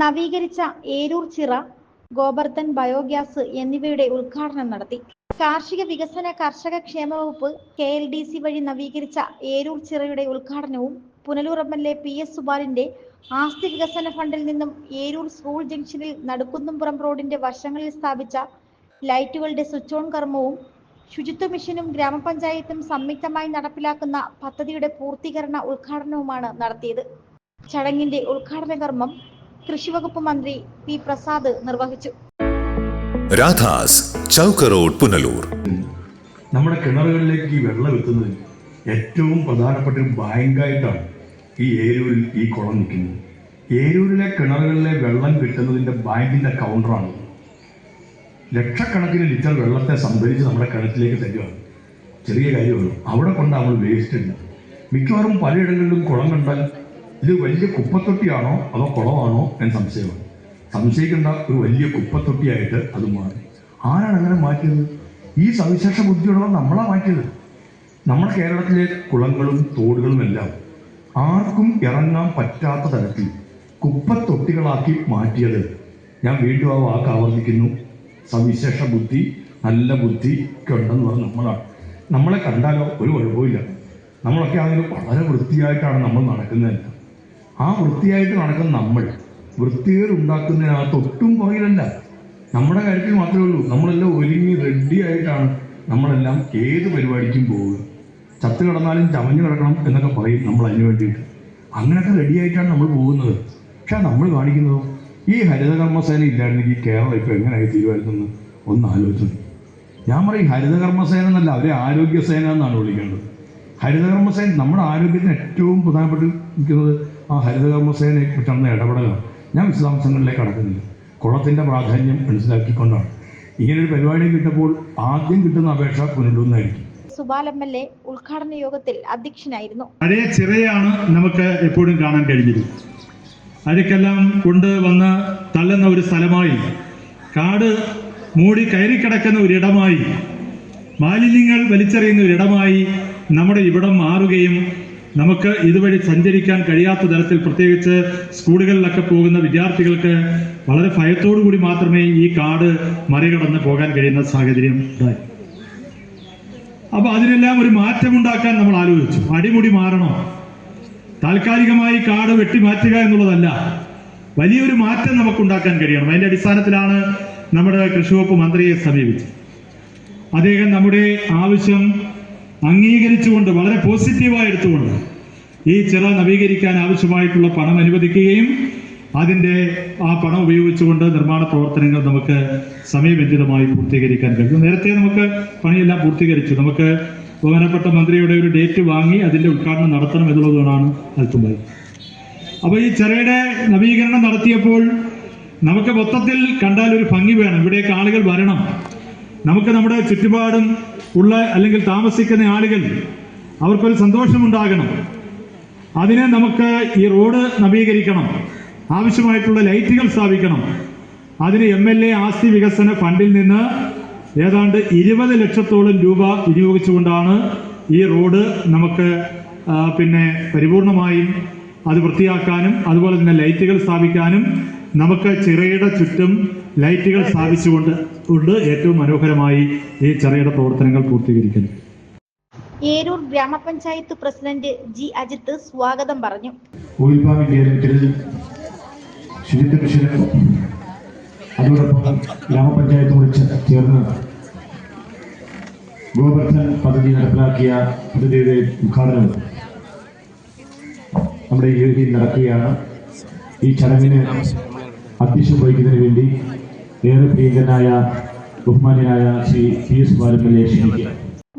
നവീകരിച്ച ഏരൂർ ചിറ ഗോബർദ്ധൻ ബയോഗ്യാസ് എന്നിവയുടെ ഉദ്ഘാടനം നടത്തി. കാർഷിക വികസന കർഷക ക്ഷേമ വകുപ്പ് കെ എൽ ഡി സി വഴി നവീകരിച്ച ഏരൂർ ചിറയുടെ ഉദ്ഘാടനവും Punalur M L A P S സുബാലിന്റെ ആസ്തി വികസന ഫണ്ടിൽ നിന്നും ഏരൂർ സ്കൂൾ ജംഗ്ഷനിൽ നടുക്കുന്നുംപുറം റോഡിന്റെ വശങ്ങളിൽ സ്ഥാപിച്ച ലൈറ്റുകളുടെ സ്വിച്ച് ഓൺ കർമ്മവും ശുചിത്വ മിഷനും ഗ്രാമപഞ്ചായത്തും സംയുക്തമായി നടപ്പിലാക്കുന്ന പദ്ധതിയുടെ പൂർത്തീകരണ ഉദ്ഘാടനവുമാണ് നടത്തിയത്. ചടങ്ങിന്റെ ഉദ്ഘാടന കർമ്മം കൃഷിവകുപ്പ് മന്ത്രി പി പ്രസാദ് നിർവഹിച്ചു. രാധാസ് ചൗക്ക് റോഡ് പുനലൂർ. നമ്മുടെ കിണറുകളിലേക്ക് ഈ വെള്ളം എത്തുന്നത് ഏറ്റവും പ്രധാനപ്പെട്ട ഒരു ബാങ്കായിട്ടാണ് ഈ ഏരൂരിൽ ഈ കുളം നിൽക്കുന്നത്. ഏരൂരിലെ കിണറുകളിലെ വെള്ളം കിട്ടുന്നതിന്റെ ബാങ്കിന്റെ കൗണ്ടറാണ് ലക്ഷക്കണക്കിന് ലിറ്റർ വെള്ളത്തെ സംഭരിച്ച് നമ്മുടെ കിണറ്റിലേക്ക് തരികയാണ്. ചെറിയ കാര്യമുള്ളൂ അവിടെ കൊണ്ട് നമ്മൾ വേസ്റ്റ് ഇല്ല മിക്കവാറും പലയിടങ്ങളിലും കുളം കണ്ടാൽ ഇത് വലിയ കുപ്പത്തൊട്ടിയാണോ അതോ കുളമാണോ എന്ന് സംശയമാണ്. സംശയിക്കേണ്ട ഒരു വലിയ കുപ്പത്തൊട്ടിയായിട്ട് അത് മാറി. ആരാണ് അങ്ങനെ മാറ്റിയത്? ഈ സവിശേഷ ബുദ്ധിയുള്ളവർ നമ്മളാ മാറ്റിയത്. നമ്മുടെ കേരളത്തിലെ കുളങ്ങളും തോടുകളും എല്ലാം ആർക്കും ഇറങ്ങാൻ പറ്റാത്ത തരത്തിൽ കുപ്പത്തൊട്ടികളാക്കി മാറ്റിയത്. ഞാൻ വീണ്ടും ആ വാക്ക് ആവർത്തിക്കുന്നു. സവിശേഷ ബുദ്ധി നല്ല ബുദ്ധി ഒക്കെ ഉണ്ടെന്ന് പറഞ്ഞ് നമ്മളാണ് നമ്മളെ കണ്ടാലോ ഒരു കുഴപ്പമില്ല നമ്മളൊക്കെ ആണെങ്കിലും വളരെ വൃത്തിയായിട്ടാണ് നമ്മൾ നടക്കുന്നതല്ല. ആ വൃത്തിയായിട്ട് നടക്കുന്ന നമ്മൾ. വൃത്തികേട് ഉണ്ടാക്കുന്നതിനകത്ത് ഒട്ടും പുറകിലല്ല നമ്മുടെ കാര്യത്തിൽ മാത്രമേ ഉള്ളൂ. നമ്മളെല്ലാം ഒരുങ്ങി റെഡി ആയിട്ടാണ് നമ്മളെല്ലാം ഏത് പരിപാടിക്കും പോവുക. ചത്ത് കിടന്നാലും ചമഞ്ഞു കിടക്കണം എന്നൊക്കെ പറയും നമ്മൾ അതിന് വേണ്ടിയിട്ട്. അങ്ങനെയൊക്കെ റെഡി ആയിട്ടാണ് നമ്മൾ പോകുന്നത്. പക്ഷെ നമ്മൾ കാണിക്കുന്നതോ ഈ ഹരിതകർമ്മസേന ഇല്ലായിരുന്നെങ്കിൽ കേരളം ഇപ്പോൾ എങ്ങനെയായി തീരുമാനിക്കുന്നത് ഒന്ന് ആലോചിച്ചു. ഞാൻ പറയും ഹരിതകർമ്മസേന എന്നല്ല അവരെ ആരോഗ്യസേന എന്നാണ് വിളിക്കേണ്ടത്. ഹരിതകർമ്മസേന നമ്മുടെ ആരോഗ്യത്തിന് ഏറ്റവും പ്രധാനപ്പെട്ട് നിൽക്കുന്നത് ആ ഹരിതകർമ്മസേനയെ പറ്റുന്ന ഇടപെടലാണ് ഞാൻ വിശദാംശങ്ങളിലേക്ക് കടക്കുന്നില്ല. കുളത്തിന്റെ പ്രാധാന്യം മനസ്സിലാക്കിക്കൊണ്ടാണ്. ഇങ്ങനൊരു പരിപാടി കിട്ടപ്പോൾ ആദ്യം കിട്ടുന്ന അപേക്ഷ പുനലൂന്നായിരിക്കും സുബാൽ എം എൽ എ ഉദ്ഘാടന യോഗത്തിൽ അധ്യക്ഷനായിരുന്നു. പഴയ ചിറയാണ് നമുക്ക് എപ്പോഴും കാണാൻ കഴിഞ്ഞത്. അരക്കെല്ലാം കൊണ്ട് വന്ന് തള്ളുന്ന ഒരു സ്ഥലമായി കാട് മൂടി കയറിക്കിടക്കുന്ന ഒരിടമായി മാലിന്യങ്ങൾ വലിച്ചെറിയുന്ന ഒരിടമായി നമ്മുടെ ഇവിടം മാറുകയും നമുക്ക് ഇതുവഴി സഞ്ചരിക്കാൻ കഴിയാത്ത തരത്തിൽ പ്രത്യേകിച്ച് സ്കൂളുകളിലൊക്കെ പോകുന്ന വിദ്യാർത്ഥികൾക്ക് വളരെ ഭയത്തോടു കൂടി മാത്രമേ ഈ കാട് മറികടന്ന് പോകാൻ കഴിയുന്ന സാഹചര്യം ഉണ്ടായി. അപ്പൊ അതിനെല്ലാം ഒരു മാറ്റം ഉണ്ടാക്കാൻ നമ്മൾ ആലോചിച്ചു. അടിമുടി മാറണം? താൽക്കാലികമായി കാട് വെട്ടി മാറ്റുക എന്നുള്ളതല്ല. വലിയൊരു മാറ്റം നമുക്ക് ഉണ്ടാക്കാൻ കഴിയണം. അതിന്റെ അടിസ്ഥാനത്തിലാണ് നമ്മുടെ കൃഷിവകുപ്പ് മന്ത്രിയെ സമീപിച്ചത്. അദ്ദേഹം നമ്മുടെ ആവശ്യം അംഗീകരിച്ചുകൊണ്ട് വളരെ പോസിറ്റീവായി എടുത്തുകൊണ്ട് ഈ ചിറ നവീകരിക്കാൻ ആവശ്യമായിട്ടുള്ള പണം അനുവദിക്കുകയും അതിന്റെ ആ പണം ഉപയോഗിച്ചുകൊണ്ട് നിർമ്മാണ പ്രവർത്തനങ്ങൾ നമുക്ക് സമയബന്ധിതമായി പൂർത്തീകരിക്കാൻ കഴിയും. നേരത്തെ നമുക്ക് പണിയെല്ലാം പൂർത്തീകരിച്ചു. നമുക്ക് ബഹുമാനപ്പെട്ട മന്ത്രിയുടെ ഒരു ഡേറ്റ് വാങ്ങി അതിന്റെ ഉദ്ഘാടനം നടത്തണം എന്നുള്ളതുകൊണ്ടാണ് അല്പമായി അപ്പോൾ ഈ ചിറയുടെ നവീകരണം നടത്തിയപ്പോൾ നമുക്ക് മൊത്തത്തിൽ കണ്ടാൽ ഒരു ഭംഗി വേണം. ഇവിടേക്ക് ആളുകൾ വരണം. നമുക്ക് നമ്മുടെ ചുറ്റുപാടും ഉള്ള അല്ലെങ്കിൽ താമസിക്കുന്ന ആളുകൾ അവർക്കൊരു സന്തോഷമുണ്ടാകണം. അതിനെ നമുക്ക് ഈ റോഡ് നവീകരിക്കണം. ആവശ്യമായിട്ടുള്ള ലൈറ്റുകൾ സ്ഥാപിക്കണം. അതിന് എം എൽ എ ആസ്തി വികസന ഫണ്ടിൽ നിന്ന് ഏതാണ്ട് ഇരുപത് ലക്ഷത്തോളം രൂപ വിനിയോഗിച്ചുകൊണ്ടാണ് ഈ റോഡ് നമുക്ക് പിന്നെ പരിപൂർണമായും അത് വൃത്തിയാക്കാനും അതുപോലെ തന്നെ ലൈറ്റുകൾ സ്ഥാപിക്കാനും നമുക്ക് ചിറയുടെ ചുറ്റും ലൈറ്റുകൾ സ്ഥാപിച്ചുകൊണ്ട് കൊണ്ട് ഏറ്റവും മനോഹരമായി ഈ ചെറുകിട പ്രവർത്തനങ്ങൾ പൂർത്തീകരിക്കുന്നു. ഏരൂർ ഗ്രാമപഞ്ചായത്ത് പ്രസിഡന്റ് ജി അജിത്ത് സ്വാഗതം പറഞ്ഞു. ശുചിത്വ മിഷനും അതോടൊപ്പം ചേർന്ന് ഗോവർദ്ധൻ പദ്ധതി നടപ്പിലാക്കിയ പദ്ധതിയുടെ ഉദ്ഘാടനം നമ്മുടെ ഈ രീതിയിൽ നടക്കുകയാണ്. ഈ ചടങ്ങിന് അധ്യക്ഷം വഹിക്കുന്നതിന് വേണ്ടി ബഹുമാന്യനായ ശ്രീ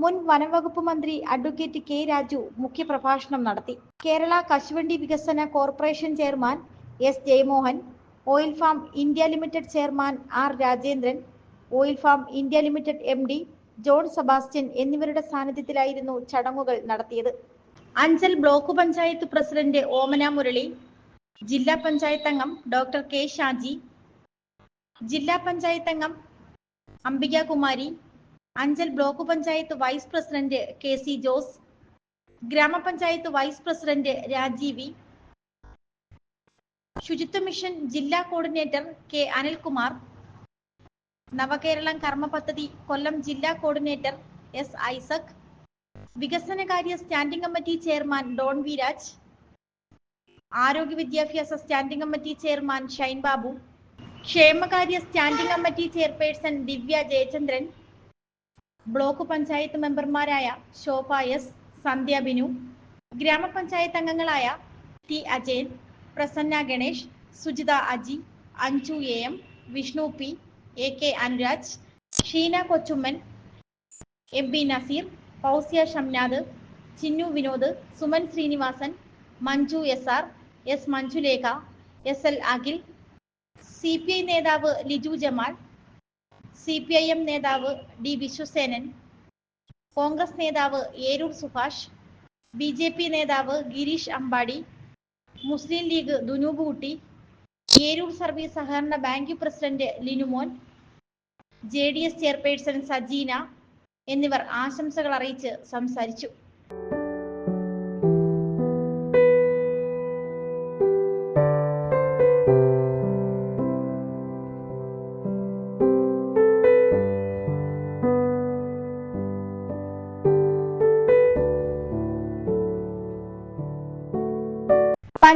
മുൻ വനംവകുപ്പ് മന്ത്രി അഡ്വക്കേറ്റ് കെ രാജു മുഖ്യപ്രഭാഷണം നടത്തി. കേരള കശുവണ്ടി വികസന corporation chairman S Jayamohan oil palm India limited chairman R Rajendran oil palm India limited M D John Sebastian എന്നിവരുടെ സാന്നിധ്യത്തിലായിരുന്നു ചടങ്ങുകൾ നടത്തിയത്. അഞ്ചൽ ബ്ലോക്ക് പഞ്ചായത്ത് പ്രസിഡന്റ് ഓമന മുരളി ജില്ലാ പഞ്ചായത്ത് അംഗം ഡോക്ടർ കെ ഷാജി ജില്ലാ പഞ്ചായത്ത് അംഗം Ambika Kumari Anchal block panchayat vice president K C Jose ഗ്രാമപഞ്ചായത്ത് vice president രാജീവി ശുചിത്വ മിഷൻ ജില്ലാ കോർഡിനേറ്റർ കെ അനിൽകുമാർ നവകേരളം കർമ്മ പദ്ധതി കൊല്ലം ജില്ലാ കോർഡിനേറ്റർ എസ് ഐസക് വികസനകാര്യ standing committee chairman Don Viraj ആരോഗ്യ വിദ്യാഭ്യാസ standing committee chairman Shine Babu ക്ഷേമകാര്യ standing committee chairperson Divya Jayachandran block panchayat മെമ്പർമാരായ ശോഭ എസ് സന്ധ്യ ബിനു ഗ്രാമപഞ്ചായത്ത് അംഗങ്ങളായ T Ajayan Prasanna Ganesh Sujitha Aji Anju A M Vishnu P A K Anuraj Sheena Kochumman M P Nazeer Fousiya Shamnad Chinnu Vinod Suman Srinivasan Manju S R S Manjulekha S L Akhil C P I നേതാവ് Liju Jamal C P I M നേതാവ് D Viswasenan Congress നേതാവ് Eroor Subhash B J P നേതാവ് ഗിരീഷ് അമ്പാടി മുസ്ലിം ലീഗ് ദുനുബൂട്ടി Eroor service സഹകരണ bank president Linumon J D S chairperson Sajeena എന്നിവർ ആശംസകൾ അറിയിച്ച് സംസാരിച്ചു.